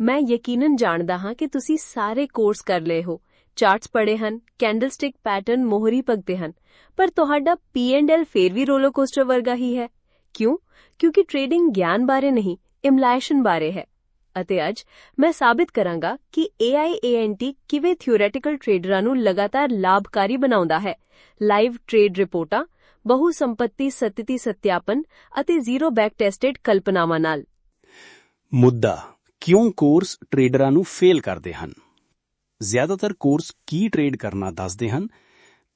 ਮੈਂ ਯਕੀਨਨ ਜਾਣਦਾ ਹਾਂ ਕਿ ਤੁਸੀਂ ਸਾਰੇ ਕੋਰਸ ਕਰ ਲਏ ਹੋ। ਚਾਰਟਸ ਪੜ੍ਹੇ ਹਨ, ਕੈਂਡਲਸਟਿਕ ਪੈਟਰਨ ਮੋਹਰੀ ਭਗਤੇ ਹਨ। ਪਰ ਤੁਹਾਡਾ P&L ਫੇਰ ਵੀ ਰੋਲਰ ਕੋਸਟਰ ਵਰਗਾ ਹੀ ਹੈ। ਕਿਉਂ? ਕਿਉਂਕਿ ਟ੍ਰੇਡਿੰਗ ਗਿਆਨ ਬਾਰੇ ਨਹੀਂ ਇਮਲਾਈਸ਼ਨ ਬਾਰੇ ਹੈ। ਅਤੇ ਅੱਜ ਮੈਂ ਸਾਬਿਤ ਕਰਾਂਗਾ ਕਿ AIANT ਕਿਵੇਂ ਥਿਓਰੈਟੀਕਲ ਟ੍ਰੇਡਰਾਂ ਨੂੰ ਲਗਾਤਾਰ ਲਾਭਕਾਰੀ ਬਣਾਉਂਦਾ ਹੈ। ਲਾਈਵ ਟ੍ਰੇਡ ਰਿਪੋਰਟਾਂ ਬਹੁ ਸੰਪਤੀ ਸਤਿਤੀ ਸਤਿਆਪਨ ਅਤੇ ਜ਼ੀਰੋ ਬੈਕ ਟੈਸਟਡ ਕਲਪਨਾਵਾਂ ਨਾਲ। ਮੁੱਦਾ ਕਿਉਂ ਕੋਰਸ ਟ੍ਰੇਡਰਾਂ ਨੂੰ ਫੇਲ ਕਰਦੇ ਹਨ? ਜ਼ਿਆਦਾਤਰ ਕੋਰਸ ਕੀ ਟ੍ਰੇਡ ਕਰਨਾ ਦੱਸਦੇ ਹਨ?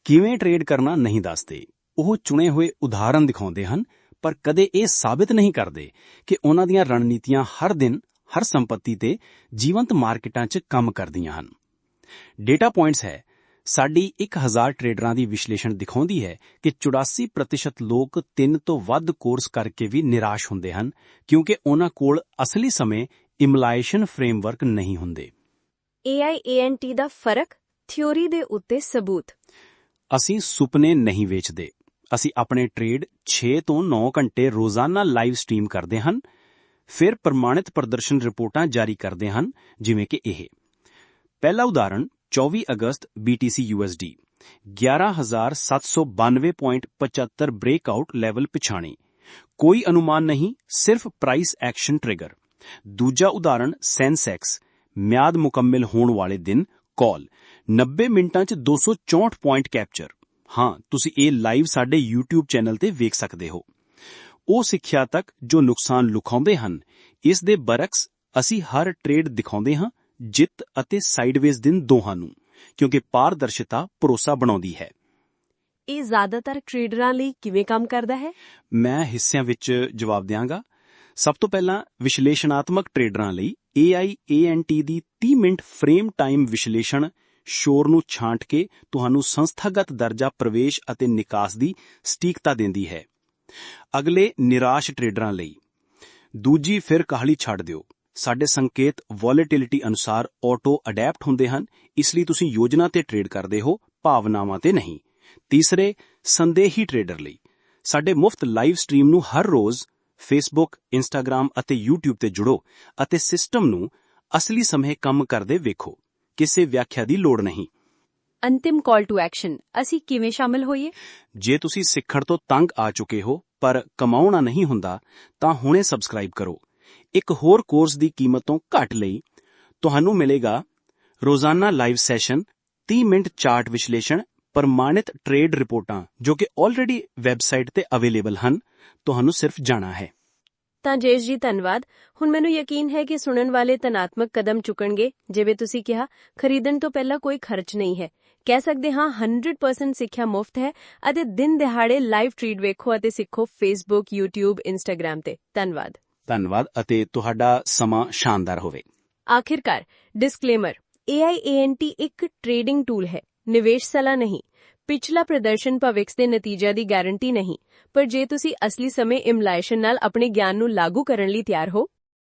ਕਿਵੇਂ ਟ੍ਰੇਡ ਕਰਨਾ ਨਹੀਂ ਦੱਸਦੇ? ਉਹ ਚੁਣੇ ਹੋਏ ਉਦਾਹਰਣ ਦਿਖਾਉਂਦੇ ਹਨ, ਪਰ ਕਦੇ ਇਹ ਸਾਬਿਤ ਨਹੀਂ ਕਰਦੇ ਕਿ ਉਹਨਾਂ ਦੀਆਂ ਰਣਨੀਤੀਆਂ ਹਰ ਦਿਨ, ਹਰ ਸੰਪਤੀ ਤੇ ਜੀਵੰਤ ਮਾਰਕੀਟਾਂ 'ਚ ਕੰਮ ਕਰਦੀਆਂ ਹਨ। ਡੇਟਾ ਪੁਆਇੰਟਸ ਹੈ, ਸਾਡੀ 1000 ਟ੍ਰੇਡਰਾਂ ਦੀ ਵਿਸ਼ਲੇਸ਼ਣ ਦਿਖਾਉਂਦੀ ਹੈ ਕਿ 84% ਲੋਕ ਤਿੰਨ ਤੋਂ ਵੱਧ ਕੋਰਸ ਕਰਕੇ ਵੀ ਨਿਰਾਸ਼ ਹੁੰਦੇ ਹਨ, ਕਿਉਂਕਿ ਉਹਨਾਂ ਕੋਲ ਅਸਲੀ ਸਮੇਂ ਇਮਲਾਈਸ਼ਨ ਫਰੇਮਵਰਕ ਨਹੀਂ ਹੁੰਦੇ। AIANT ਦਾ ਫ਼ਰਕ ਥਿਉਰੀ ਦੇ ਉੱਤੇ ਸਬੂਤ। ਅਸੀਂ ਸੁਪਨੇ ਨਹੀਂ ਵੇਚਦੇ। ਅਸੀਂ ਆਪਣੇ ਟ੍ਰੇਡ 6 ਤੋਂ 9 ਘੰਟੇ ਰੋਜ਼ਾਨਾ ਲਾਈਵ ਸਟ੍ਰੀਮ ਕਰਦੇ ਹਾਂ ਫਿਰ ਪ੍ਰਮਾਣਿਤ ਪ੍ਰਦਰਸ਼ਨ ਰਿਪੋਰਟਾਂ ਜਾਰੀ ਕਰਦੇ ਹਨ ਜਿਵੇਂ ਕਿ ਇਹ। ਪਹਿਲਾ ਉਦਾਹਰਣ 24 ਅਗਸਤ BTC USD 11792.75 ਬ੍ਰੇਕਆਊਟ ਲੈਵਲ ਪਛਾਣੇ। ਕੋਈ ਅਨੁਮਾਨ ਨਹੀਂ ਸਿਰਫ ਪ੍ਰਾਈਸ ਐਕਸ਼ਨ ਟ੍ਰਿਗਰ। ਦੂਜਾ ਉਦਾਹਰਣ ਸੈਂਸੈਕਸ ਮਿਆਦ ਮੁਕੰਮਲ ਹੋਣ ਵਾਲੇ ਦਿਨ ਕਾਲ। 90 ਮਿੰਟਾਂ 'ਚ 264 ਪੁਆਇੰਟ ਕੈਪਚਰ ਹਾਂ ਤੁਸੀਂ ਇਹ ਲਾਈਵ ਸਾਡੇ YouTube ਚੈਨਲ ਤੇ ਵੇਖ ਸਕਦੇ ਹੋ। ਉਹ ਸਿੱਖਿਆ ਤੱਕ ਜੋ ਨੁਕਸਾਨ ਲੁਕਾਉਂਦੇ ਹਨ ਇਸ ਦੇ ਬਰਕਸ ਅਸੀਂ ਹਰ ਟ੍ਰੇਡ ਦਿਖਾਉਂਦੇ ਹਾਂ ਜਿੱਤ ਅਤੇ ਸਾਈਡਵੇਜ਼ ਦਿਨ ਦੋਹਾਂ ਨੂੰ ਕਿਉਂਕਿ ਪਾਰਦਰਸ਼ਤਾ ਭਰੋਸਾ ਬਣਾਉਂਦੀ ਹੈ। ਇਹ ਜ਼ਿਆਦਾਤਰ ਟ੍ਰੇਡਰਾਂ ਲਈ ਕਿਵੇਂ ਕੰਮ ਕਰਦਾ ਹੈ? ਮੈਂ ਹਿੱਸਿਆਂ ਵਿੱਚ ਜਵਾਬ ਦਿਆਂਗਾ। ਸਭ ਤੋਂ ਪਹਿਲਾਂ ਵਿਸ਼ਲੇਸ਼ਣਾਤਮਕ ਟ੍ਰੇਡਰਾਂ ਲਈ AIANT ਦੀ 30 ਮਿੰਟ ਫਰੇਮ ਟਾਈਮ ਵਿਸ਼ਲੇਸ਼ਣ ਸ਼ੋਰ ਨੂੰ ਛਾਂਟ ਕੇ ਤੁਹਾਨੂੰ ਸੰਸਥਾਗਤ ਦਰਜਾ ਪ੍ਰਵੇਸ਼ ਅਤੇ ਨਿਕਾਸ ਦੀ ਸਟੀਕਤਾ ਦਿੰਦੀ ਹੈ। ਅਗਲੇ ਨਿਰਾਸ਼ ਟ੍ਰੇਡਰਾਂ ਲਈ ਦੂਜੀ ਫਿਰ ਕਾਹਲੀ ਛੱਡ ਦਿਓ। ਸਾਡੇ ਸੰਕੇਤ ਵੋਲੇਟਿਲਿਟੀ ਅਨੁਸਾਰ ਆਟੋ ਅਡੈਪਟ ਹੁੰਦੇ ਹਨ, ਇਸ ਲਈ ਤੁਸੀਂ ਯੋਜਨਾ ਤੇ ਟ੍ਰੇਡ ਕਰਦੇ ਹੋ, ਭਾਵਨਾਵਾਂ ਤੇ ਨਹੀਂ। ਤੀਸਰੇ, ਸੰਦੇਹੀ ਟ੍ਰੇਡਰ ਲਈ। ਸਾਡੇ ਮੁਫਤ ਲਾਈਵ ਸਟ੍ਰੀਮ ਨੂੰ ਹਰ ਰੋਜ਼ ਫੇਸਬੁੱਕ ਇੰਸਟਾਗ੍ਰam ਅਤੇ YouTube ਤੇ ਜੁੜੋ ਅਤੇ ਸਿਸਟਮ ਨੂੰ ਅਸਲੀ ਸਮੇਂ ਕੰਮ ਕਰਦੇ ਵੇਖੋ। ਕਿਸੇ ਵਿਆਖਿਆ ਦੀ ਲੋੜ ਨਹੀਂ। ਅੰਤਿਮ ਕਾਲ ਟੂ ਐਕਸ਼ਨ ਅਸੀਂ ਕਿਵੇਂ ਸ਼ਾਮਲ ਹੋਈਏ? ਜੇ ਤੁਸੀਂ ਸਿੱਖਣ ਤੋਂ ਤੰਗ ਆ ਚੁੱਕੇ ਹੋ ਪਰ ਕਮਾਉਣਾ ਨਹੀਂ ਹੁੰਦਾ ਤਾਂ ਹੁਣੇ ਸਬਸਕ੍ਰਾਈਬ ਕਰੋ। ਇੱਕ ਹੋਰ ਕੋਰਸ ਦੀ ਕੀਮਤ ਤੋਂ ਘੱਟ ਲਈ ਤੁਹਾਨੂੰ ਮਿਲੇਗਾ ਰੋਜ਼ਾਨਾ ਲਾਈਵ ਸੈਸ਼ਨ 30 ਮਿੰਟ ਚਾਰਟ ਵਿਸ਼ਲੇਸ਼ਣ ਪ੍ਰਮਾਣਿਤ ਟ੍ਰੇਡ ਰਿਪੋਰਟਾਂ ਜੋ ਕਿ ਆਲਰੇਡੀ ਵੈਬਸਾਈਟ ਤੇ ਅਵੇਲੇਬਲ ਹਨ ਤੁਹਾਨੂੰ ਸਿਰਫ ਜਾਣਾ ਹੈ। ਤਾਂ ਜੇਸ਼ ਜੀ ਧੰਨਵਾਦ। ਹੁਣ ਮੈਨੂੰ ਯਕੀਨ ਹੈ ਕਿ ਸੁਣਨ ਵਾਲੇ ਤਨਾਤਮਕ ਕਦਮ ਚੁੱਕਣਗੇ ਜਿਵੇਂ ਤੁਸੀਂ ਕਿਹਾ ਖਰੀਦਣ ਤੋਂ ਪਹਿਲਾਂ ਕੋਈ ਖਰਚ ਨਹੀਂ ਹੈ। ਕਹਿ ਸਕਦੇ ਹਾਂ 100% ਸਿੱਖਿਆ ਮੁਫਤ ਹੈ ਅਤੇ ਦਿਨ ਦਿਹਾੜੇ ਲਾਈਵ ਟ੍ਰੀਟ ਵੇਖੋ ਅਤੇ ਸਿੱਖੋ ਫੇਸਬੁੱਕ YouTube Instagram ਤੇ। ਧੰਨਵਾਦ। ਧੰਨਵਾਦ ਅਤੇ ਤੁਹਾਡਾ ਸਮਾਂ ਸ਼ਾਨਦਾਰ ਹੋਵੇ। ਆਖਿਰਕਾਰ ਡਿਸਕਲੇਮਰ AIANT ਇੱਕ ਟ੍ਰੇਡਿੰਗ ਟੂਲ ਹੈ। ਨਿਵੇਸ਼ ਸਲਾਹ ਨਹੀਂ। ਪਿਛਲਾ ਪ੍ਰਦਰਸ਼ਨ ਭਵਿੱਖ ਦੇ ਨਤੀਜਿਆਂ ਦੀ ਗਾਰੰਟੀ ਨਹੀਂ। ਪਰ ਜੇ ਤੁਸੀਂ ਅਸਲੀ ਸਮੇਂ ਇਮਲਾਈਸ਼ਨ ਨਾਲ ਆਪਣੇ ਗਿਆਨ ਨੂੰ ਲਾਗੂ ਕਰਨ ਲਈ ਤਿਆਰ ਹੋ